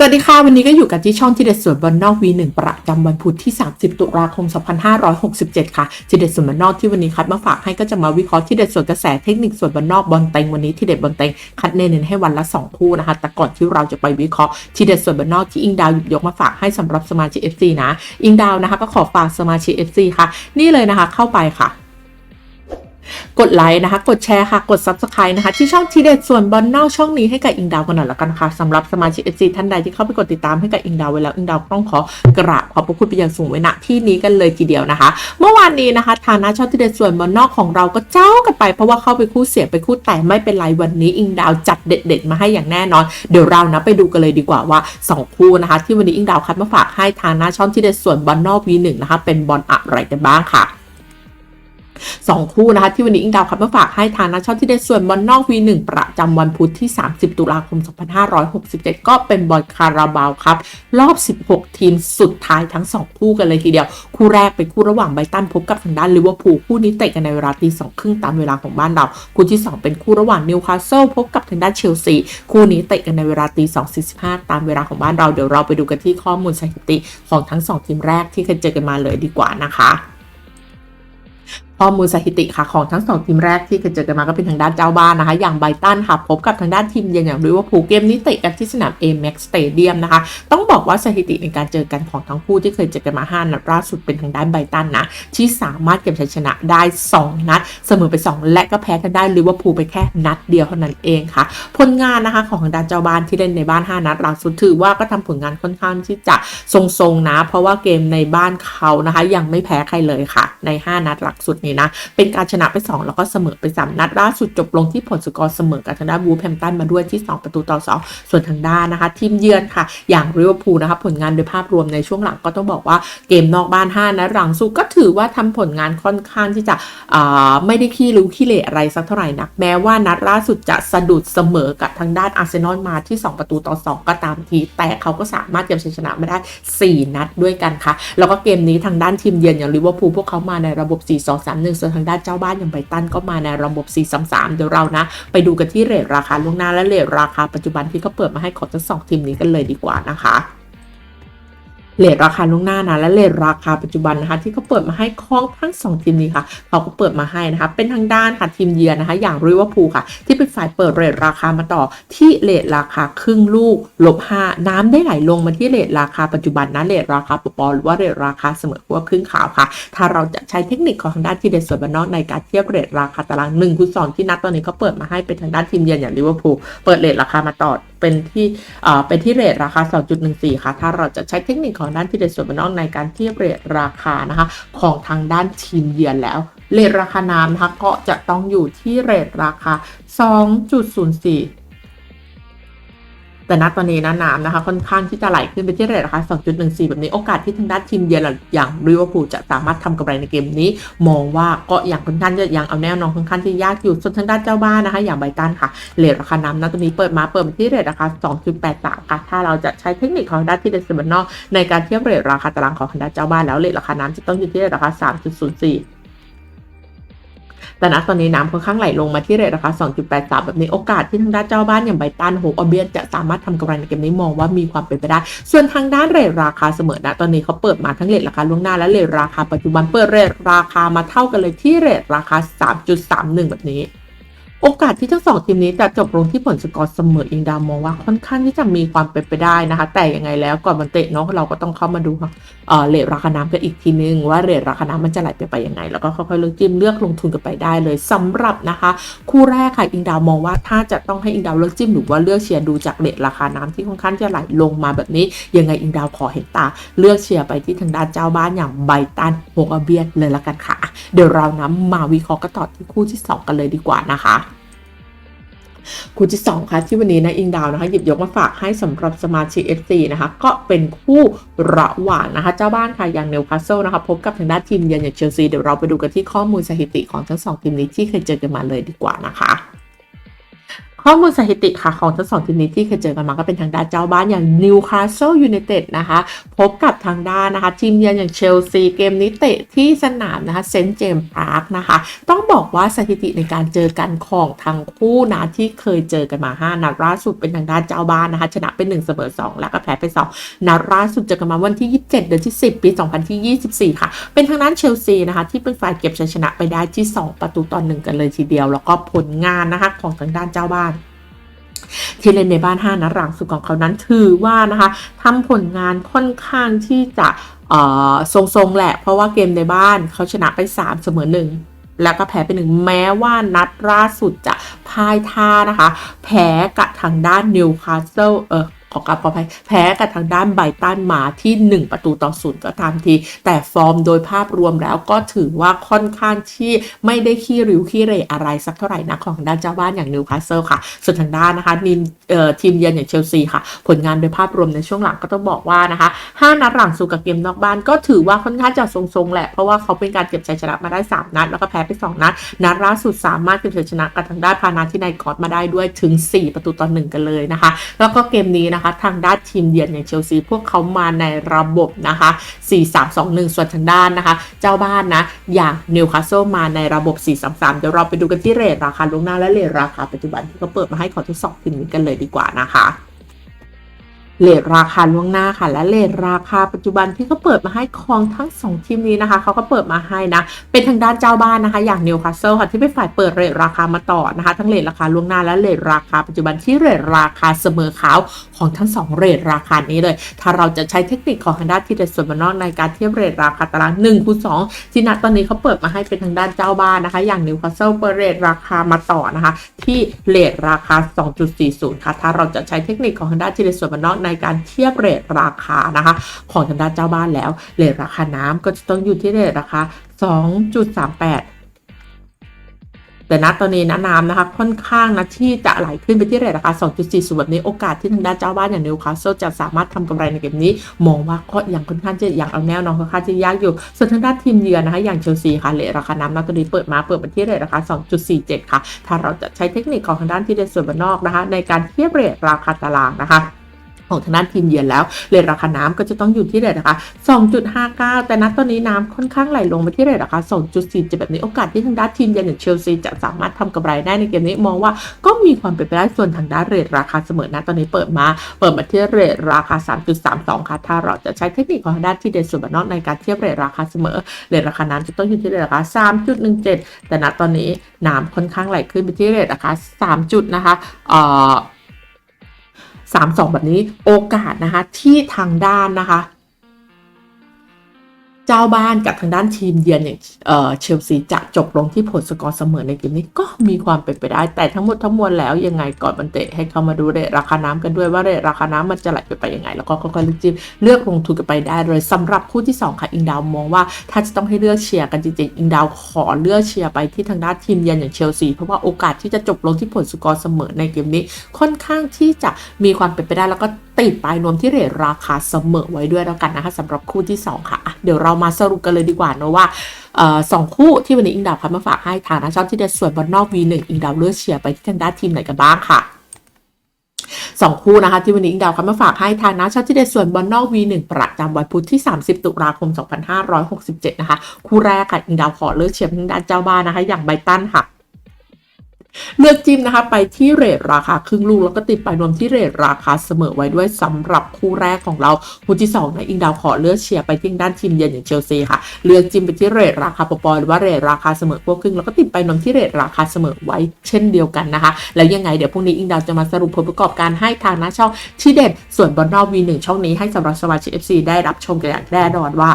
สวัสดีค่ะ วันนี้ก็อยู่กันที่ช่องที่เด็ดส่วนบอลนอก V1 ประจำวันพุธที่ 30 ตุลาคม 2567 ค่ะที่เด็ดส่วนบอลนอกที่วันนี้คัดมาฝากให้ก็จะมาวิเคราะห์ที่เด็ดส่วนกระแสเทคนิคส่วนบอลนอกบอลเต็งวันนี้ที่เด็ดบอลเต็งคัดเน้นให้วันละ 2 คู่นะคะ แต่ก่อนที่เราจะไปวิเคราะห์ที่เด็ดส่วนบอลนอกที่อิงดาวหยิบยกมาฝากให้สำหรับสมาชิก FC นะ อิงดาวนะคะก็ขอฝากสมาชิก FC ค่ะ นี่เลยนะคะเข้าไปค่ะ กดไลค์นะคะ กดแชร์ค่ะ กด Subscribe นะคะ ที่ช่องทีเด็ดส่วนบอลนอกช่องนี้ให้กับอิงดาวกันหน่อยละกันค่ะสำหรับสมาชิกเอซีท่านใดที่เข้าไปกดติดตามให้กับอิงดาวไว้แล้วอิงดาวต้องขอกราบขอบพระคุณไปอย่างสูงไว้ณที่นี้กันเลยทีเดียวนะคะ เมื่อวานนี้นะคะ ทางหน้าช่องทีเด็ดส่วนบอลนอกของเราก็เจ้ากันไป เพราะว่าเข้าไปคู่เสียไปคู่แต่ไม่เป็นไรวันนี้อิงดาวจัดเด็ด ๆ มาให้อย่างแน่นอน เดี๋ยวเรานะไปดูกันเลยดีกว่าว่าสองคู่นะคะ ที่วันนี้อิงดาวคัดมาฝากให้ทางหน้าช่องที่เด็ดส่วนบอลนอก V1 นะคะเป็นบอลอะไรกันบ้างค่ะ สองคู่นะคะที่วันนี้อิงดาวคัดมาฝากให้ทางนักชอบที่ได้ส่วนบอลนอก V1 ประจำวันพุธที่ 30 ตุลาคม 2567 ก็เป็นบอลคาราบาวครับ รอบ 16 ทีมสุดท้ายทั้ง 2 คู่กันเลยทีเดียว คู่แรกเป็นคู่ระหว่างไบตันพบกับทางด้านลิเวอร์พูลคู่นี้เตะกันในเวลาตีสองครึ่งตามเวลาของบ้านเรา คู่ที่ 2 เป็นคู่ระหว่างนิวคาสเซิลพบกับทางด้านเชลซีคู่นี้เตะกันในเวลาตีสองสี่สิบห้าตามเวลาของบ้านเราเดี๋ยวเราไปดูกันที่ข้อมูลสถิติของทั้งสองทีมแรกที่เคยเจอกันมาเลยดีกว่านะคะ ข้อมูลสถิติค่ะของทั้งสองทีมแรกที่เคยเจอกันมาก็เป็นทางด้านเจ้าบ้านนะคะ อย่างไบตันค่ะพบกับทางด้านทีมเยือนอย่างลิเวอร์พูลเกมนี้เตะกันที่สนาม Amex Stadium นะคะ ต้องบอกว่าสถิติในการเจอกันของทั้งคู่ที่เคยเจอกันมา 5 นัดล่าสุดเป็นทางด้านไบตันนะ ที่สามารถเก็บชัยชนะได้ 2 นัด เสมอไป 2 และก็แพ้ทางด้ลิเวอร์พูลไปแค่นัดเดียวเท่านั้นเองค่ะ ผลงานนะคะของทางด้านเจ้าบ้านที่เล่นในบ้าน 5 นัดล่าสุดถือว่าก็ทำผลงานค่อนข้างที่จะทรงๆนะ เพราะว่าเกมในบ้านเขานะคะ ยังไม่แพ้ใครเลยค่ะ ใน 5 นัดหลักสุดนี้นะ เป็นการชนะไป 2 แล้วก็เสมอไป 3 นัดล่าสุดจบลงที่ผลสกอร์เสมอกับทางด้านบูแฮมตันมาด้วยที่ 2 ประตูต่อ 2 ส่วนทางด้านนะคะ ทีมเยือนค่ะ อย่างลิเวอร์พูลนะคะผลงานโดยภาพรวมในช่วงหลังก็ต้องบอกว่าเกมนอกบ้าน5นัดหลังสุดก็ถือว่าทำผลงานค่อนข้างที่จะไม่ได้ขี้ริ้ขี้เหร่อะไรสักเท่าไหร่นักแม้ว่านัดล่าสุดจะสะดุดเสมอกับทางด้านอาร์เซนอลมาที่ 2 ประตูต่อ 2 ก็ตามทีแต่เขาก็สามารถเก็บชัยชนะมาได้ 4 นัดด้วยกันค่ะ แล้วก็เกมนี้ทางด้านทีมเยือนอย่างลิเวอร์พูลพวกเขามาในระบบ3-1 ส่วนทางด้านเจ้าบ้านอย่างไบตันก็มาในระบบ 4-3-3 เดี๋ยวเรานะ ไปดูกันที่เรทราคาล่วงหน้าและเรทราคาปัจจุบันที่เขาเปิดมาให้ของทั้งสองทีมนี้กันเลยดีกว่านะคะ เลทราคาล่วงหน้านะและเลทราคาปัจจุบันนะคะ ที่เขาเปิดมาให้ของทั้งสองทีมนี้ค่ะเขาก็เปิดมาให้นะคะ เป็นทางด้านค่ะทีมเยือนนะคะ อย่างริวอร์พูลค่ะ ที่เป็นฝ่ายเปิดเรทราคามาต่อที่เลทราคาครึ่งลูกลบห้าน้ำได้ไหลลงมาที่เลทราคาปัจจุบันนะเลทราคาปปอหรือว่าเรทราคาเสมอขั้วครึ่งขาวค่ะ ถ้าเราจะใช้เทคนิคของทางด้านที่เด็ดส่วนบานนอกในการเทียบเรทราคาตาราง1คูณ2ที่นัดตอนนี้เขาเปิดมาให้เป็นทางด้านทีมเยือนอย่างลิเวอร์พูลเปิดเรทราคามาต่อเป็นที่เป็นที่เรทราคา 2.14 ค่ะ ถ้าเราจะใช้เทคนิคของด้านที่เด็ดส่วนบนนอกในการเทียบเรทราคานะคะ ของทางด้านทีมเยือนแล้วเรทราคาน้ำนะคะก็จะต้องอยู่ที่เรทราคา 2.04 แต่ณตอนนี้นะน้ำนะคะค่อนข้างที่จะไหลขึ้นไปที่เรทราคา2.14 แบบนี้โอกาสที่ทางด้านทีมเยือนอย่างลิเวอร์พูลจะสามารถทำกำไรในเกมนี้ มองว่าก็อย่างค่อนข้างจะยังเอาแน่นอนค่อนข้างที่ยากอยู่ส่วนทางด้านเจ้าบ้านนะคะ อย่างไบตันค่ะเรทราคาน้ำนะตัวนี้เปิดมาเปิดมาที่เรทราคา 2.83 ค่ะถ้าเราจะใช้เทคนิคของด้านที่เดซเบนอในการเทียบเรทราคาตารางของทางด้านเจ้าบ้านแล้วเรทราคาน้ำจะต้องอยู่ที่เรทราคา 3.04 แต่ณตอนนี้น้ำค่อนข้างไหลลงมาที่เรทราคา 2.83 แบบนี้โอกาสที่ทางด้านเจ้าบ้านอย่างไบตันโฮอเบียนจะสามารถทำกำไรในเกมนี้มองว่ามีความเป็นไปได้ ส่วนทางด้านเรทราคาเสมอนะตอนนี้เขาเปิดมาทั้งเรทราคาล่วงหน้าและเรทราคาปัจจุบันเปิดเรทราคามาเท่ากันเลยที่เรทราคา 3.31 แบบนี้ โอกาสที่ทั้งสองทีมนี้จะจบลงที่ผลสกอร์เสมออิงดาวมองว่าค่อนข้างที่จะมีความเป็นไปได้นะคะ แต่ยังไงแล้วก่อนมันเตะเนาะเราก็ต้องเข้ามาดูค่ะเอ่อเรทราคาน้ำกันอีกทีนึงว่าเรทราคาน้ำมันจะไหลไปไปยังไง แล้วก็ค่อยๆเลือกจิ้มเลือกลงทุนกันไปได้เลยสำหรับนะคะ คู่แรกค่ะอิงดาวมองว่าถ้าจะต้องให้อิงดาวเลือกจิ้มหรือว่าเลือกเชียร์ดูจากเรทราคาน้ำที่ค่อนข้างจะไหลลงมาแบบนี้ ยังไงอิงดาวขอเห็นตา เลือกเชียร์ไปที่ทางด้านเจ้าบ้านอย่างไบตันโฮกาเบียนเลยละกันค่ะ เดี๋ยวเรานะมาวิเคราะห์กันต่อที่คู่ที่สองกันเลยดีกว่านะคะ คู่ที่สองค่ะที่วันนี้นะอิงดาวนะคะหยิบยกมาฝากให้สำหรับสมาชิก FC นะคะก็เป็นคู่ระหว่างนะคะ เจ้าบ้านค่ะอย่างเนวคาสเซิลนะคะพบกับทางด้านทีมเยือนอย่างเชลซีเดี๋ยวเราไปดูกันที่ข้อมูลสถิติของทั้งสองทีมนี้ที่เคยเจอกันมาเลยดีกว่านะคะ ข้อมูลสถิติค่ะของทั้งสองทีมนี้ที่เคยเจอกันมาก็เป็นทางด้านเจ้าบ้านอย่างนิวคาสเซิลยูไนเต็ดนะคะพบกับทางด้านนะคะทีมเยือนอย่างเชลซีเกมนี้เตะที่สนามนะคะเซนต์เจมส์พาร์คนะคะต้องบอกว่าสถิติในการเจอกันของทั้งคู่นะที่เคยเจอกันมา 5 นัดล่าสุดเป็นทางด้านเจ้าบ้านนะคะชนะไป1เสมอ2 แล้วก็แพ้ไป2นัดล่าสุดเจอกันมาวันที่ 27 เดือนที่ 10 ปี 2024 ค่ะ เป็นทางด้านเชลซีนะคะที่เป็นฝ่ายเก็บชัยชนะไปได้ที่ 2 ประตูต่อหนึ่งกันเลยทีเดียว แล้วก็ผลงานนะคะของทางด้านเจ้าบ้าน ที่เล่นในบ้าน5นัดหลังสุดของเขานั้นถือว่านะคะทำผลงานค่อนข้างที่จะทรงๆแหละ เพราะว่าเกมในบ้านเขาชนะไป 3 เสมอหนึ่งแล้วก็แพ้ไปหนึ่งแม้ว่านัดล่าสุดจะพ่ายท่านะคะ แพ้กับทางด้านนิวคาสเซิลเออ ขอการขออภัยแพ้กับทางด้านไบตันมาที่ 1 ประตูต่อศูนย์ก็ตามที แต่ฟอร์มโดยภาพรวมแล้วก็ถือว่าค่อนข้างที่ไม่ได้ขี้ริ้วขี้เรอะไรสักเท่าไหร่นะของด้านเจ้าบ้านอย่างนิวคาสเซิลค่ะ ส่วนทางด้านนะคะทีมเอ่อทีมเยือนอย่างเชลซีค่ะ ผลงานโดยภาพรวมในช่วงหลังก็ต้องบอกว่านะคะ5นัดหลังสู่กับเกมนอกบ้านก็ถือว่าค่อนข้างจะทรงๆแหละ เพราะว่าเขาเป็นการเก็บชัยชนะมาได้ 3 นัด แล้วก็แพ้ไป 2 นัด นัดล่าสุดสามารถเก็บชัยชนะกับทางด้านพานาที่ไนกอดมาได้ด้วยถึง 4 ประตูต่อหนึ่งกันเลยนะคะ แล้วก็เกมนี้นะคะ ทางด้านทีมเยือนอย่างเชลซีพวกเขามาในระบบนะคะ 4-3-2-1 ส่วนทางด้านนะคะ เจ้าบ้านนะ อย่างนิวคาสเซิลมาในระบบ 4-3-3 เดี๋ยวเราไปดูกันที่เรทราคาล่วงหน้าและเรทราคาปัจจุบันที่เขาเปิดมาให้ขอทดสอบทีมนี้กันเลยดีกว่านะคะ เลทราคาล่วงหน้าค่ะ และเลทราคาปัจจุบันที่เขาเปิดมาให้ของทั้งสองทีมนี้นะคะเขาก็เปิดมาให้นะ เป็นทางด้านเจ้าบ้านนะคะ อย่างนิวคาสเซิลค่ะที่เป็นฝ่ายเปิดเรทราคามาต่อนะคะ ทั้งเลทราคาล่วงหน้าและเลทราคาปัจจุบันที่เรทราคาเสมอขาวของทั้งสองเรทราคานี้เลย ถ้าเราจะใช้เทคนิคของทางด้านที่เด็ดส่วนมานอกในการเทียบเรทราคาตาราง1คูณ2ที่ณตอนนี้เขาเปิดมาให้เป็นทางด้านเจ้าบ้านนะคะ อย่างนิวคาสเซิลเปิดเรทราคามาต่อนะคะ ที่เรทราคา 2.40 ค่ะ ถ้าเราจะใช้เทคนิคของทางด้านที่เด็ดส่วนมานอกในในการเทียบเรทราคานะคะ ของทางด้านเจ้าบ้านแล้วเรทราคาน้ำก็จะต้องอยู่ที่เรทราคา 2.38แต่ณตอนนี้นะน้ำนะคะค่อนข้างนะที่จะไหลขึ้นไปที่เรทราคา 2.40แบบนี้โอกาสที่ทางด้านเจ้าบ้านอย่างนิวคาสเซิลจะสามารถทำกำไรในเกมนี้ มองว่าก็ยังค่อนข้างจะยังเอาแนวน้องค่อนข้างจะยากอยู่ ส่วนทางด้านทีมเยือนนะคะอย่างเชลซีค่ะเรทราคาน้ำณตอนนี้เปิดมาเปิดไปที่เรทราคา 2.47 ค่ะ ถ้าเราจะใช้เทคนิคของทางด้านที่เดนส่วนนนอกนะคะ ในการเทียบเรทราคาตารางนะคะ ของทางด้านทีมเยือนแล้วเรทราคาน้ำก็จะต้องอยู่ที่เรทราคา2.59 แต่ณตอนนี้น้ำค่อนข้างไหลลงมาที่เรทราคา2.47แบบนี้โอกาสที่ทางด้านทีมเยือนอย่างเชลซีจะสามารถทำกำไรได้ในเกมนี้มองว่าก็มีความเป็นไปได้ส่วนทางด้านเรทราคาเสมอนะตอนนี้เปิดมา เปิดมาที่เรทราคา 3.32 ค่ะ ถ้าเราจะใช้เทคนิคของทางด้านที่เด่นส่วนบนนอกในการเทียบเรทราคาเสมอเรทราคาน้ำจะต้องอยู่ที่เรทราคา 3.17 แต่ณตอนนี้น้ำค่อนข้างไหลขึ้นไปที่เรทราคา 3 จุดนะคะเอ่อ สามสองแบบนี้โอกาสนะคะที่ทางด้านนะคะ เจ้าบ้านกับทางด้านทีมเยือนอย่างเชลซีจะจบลงที่ผลสกอร์เสมอในเกมนี้ก็มีความเป็นไปได้ แต่ทั้งหมดทั้งมวลแล้วยังไงก่อนบันเตะให้เข้ามาดูเรทราคาน้ำกันด้วยว่าเรทราคาน้ำมันจะไหลไปไปยังไง แล้วก็ค่อยๆเลือกจิ้มเลือกลงทุนกันไปได้เลยสำหรับคู่ที่ 2 ค่ะอิงดาวมองว่า ถ้าจะต้องให้เลือกเชียร์กันจริงๆอิงดาวขอเลือกเชียร์ไปที่ทางด้านทีมเยือนอย่างเชลซีเพราะว่าโอกาสที่จะจบลงที่ผลสกอร์เสมอในเกมนี้ ค่อนข้างที่จะมีความเป็นไปได้แล้วก็ ติดปลายนวมที่เรทราคาเสมอไว้ด้วยแล้วกันนะคะสำหรับคู่ที่ 2 ค่ะอะเดี๋ยวเรามาสรุปกันเลยดีกว่าเนะว่าสองคู่ที่วันนี้อิงดาวพัดมาฝากให้ทางนะชอบที่เด็ดส่วนบอลนอก V1 อิงดาวเลือกเชียร์ไปที่ทางด้านทีมไหนกันบ้างค่ะสองคู่นะคะที่วันนี้อิงดาวคัดมาฝากให้ทางนะชอบที่เด็ดส่วนบอลนอก V1 ประจำวันพุธที่ 30 ตุลาคม 2567 นะคะ คู่แรกค่ะอิงดาวขอเลือกเชียร์ทางด้านเจ้าบ้านนะคะ อย่างไบตันค่ะ เลือกจิ้มนะคะ ไปที่เรทราคาครึ่งลูกแล้วก็ติดไปรวมที่เรทราคาเสมอไว้ด้วยสำหรับคู่แรกของเราคู่ที่2นะอิงดาวขอเลือกเชียร์ไปที่ด้านทีมเยือนอย่างเชลซีค่ะ เลือกจิ้มไปที่เรทราคาปอปอหรือว่าเรทราคาเสมอพวกครึ่งแล้วก็ติดไปรวมที่เรทราคาเสมอไว้เช่นเดียวกันนะคะ แล้วยังไงเดี๋ยวพรุ่งนี้อิงดาวจะมาสรุปผลประกอบการให้ทางหน้าช่องที่เด็ดส่วนบอลนอก V1 ช่องนี้ให้สำหรับสมาชิก FC ได้รับชมกันอย่างแน่นอนว่า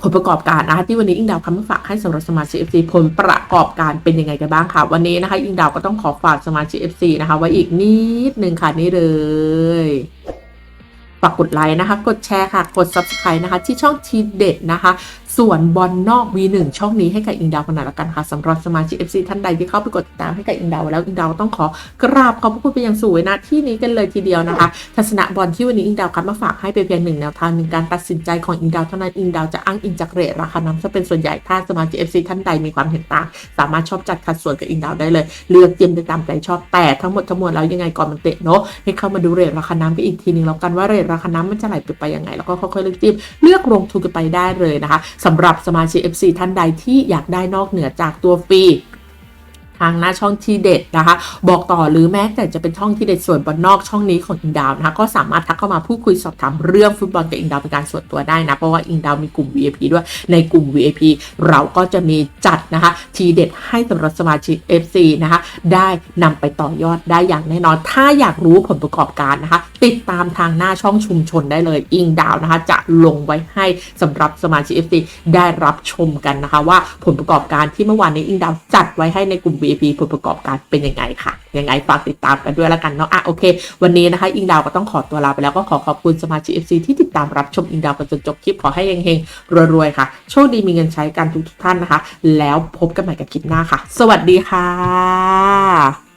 ผลประกอบการนะคะที่วันนี้อิงดาวคำมาฝากให้สำหรับสมาชิก FC ผลประกอบการเป็นยังไงกันบ้างค่ะ วันนี้นะคะอิงดาวก็ต้องขอฝากสมาชิก FC นะคะ ไว้อีกนิดนึงค่ะนี่เลยฝากกดไลค์นะคะ กดแชร์ค่ะ กด subscribe นะคะ ที่ช่องทีเด็ดนะคะส่วนบอลนอก V1 ช่องนี้ให้กับอิงดาวขนาดละกันค่ะสำหรับสมาชิก FC ท่านใดที่เข้าไปกดติดตามให้กับอิงดาวแล้วอิงดาวต้องขอกราบขอบพระคุณไปยังสูงนะที่นี้กันเลยทีเดียวนะคะทัศนะบอลที่วันนี้อิงดาวคัดมาฝากให้เป็นเพียงหนึ่งแนวทางหนึ่งการตัดสินใจของอิงดาวเท่านั้นอิงดาวจะอ้างอิงจากเรทราคาน้ำจะเป็นส่วนใหญ่ถ้าสมาชิก FC ท่านใดมีความเห็นต่างสามารถชอบจัดคัดส่วนกับอิงดาวได้เลย เลือกเตรียมไปตามใจชอบแต่ทั้งหมดทั้งมวลแล้วยังไงก่อนมันเตะเนาะให้เข้ามาดูเรทราคาน้ำกันอีกทีหนึงแล้วกันว่าเรทราคาน้ำมันจะไหลไปไปยังไงแล้วก็ค่อยๆเลือกจิ้มเลือกลงทุนกันไปได้เลยนะคะสำหรับสมาชิก FC ท่านใดที่อยากได้นอกเหนือจากตัวฟรีทางหน้าช่องทีเด็ดนะคะ บอกต่อหรือแม้แต่จะเป็นช่องที่เด็ดส่วนบอลนอกช่องนี้ของอิงดาวนะคะก็สามารถทักเข้ามาพูดคุยสอบถามเรื่องฟุตบอลกับอิงดาวเป็นการส่วนตัวได้นะ เพราะว่าอิงดาวมีกลุ่ม VIP ด้วยในกลุ่ม VIP เราก็จะมีจัดนะคะ ทีเด็ดให้สำหรับสมาชิก FC นะคะ ได้นำไปต่อยอดได้อย่างแน่นอน ถ้าอยากรู้ผลประกอบการนะคะ ติดตามทางหน้าช่องชุมชนได้เลยอิงดาวนะคะ จะลงไว้ให้สำหรับสมาชิก FC ได้รับชมกันนะคะ ว่าผลประกอบการที่เมื่อวานนี้อิงดาวจัดไว้ให้ในกลุ่ม VIP ผลประกอบการเป็นยังไงค่ะยังไงฝากติดตามกันด้วยละกันเนาะอะโอเค วันนี้นะคะ อิงดาวก็ต้องขอตัวลาไปแล้วก็ขอขอบคุณสมาชิก FC ที่ติดตามรับชมอิงดาวกันจนจบคลิปขอให้เฮงๆรวยๆค่ะโชคดีมีเงินใช้กันทุกๆท่านนะคะ แล้วพบกันใหม่กับคลิปหน้าค่ะ สวัสดีค่ะ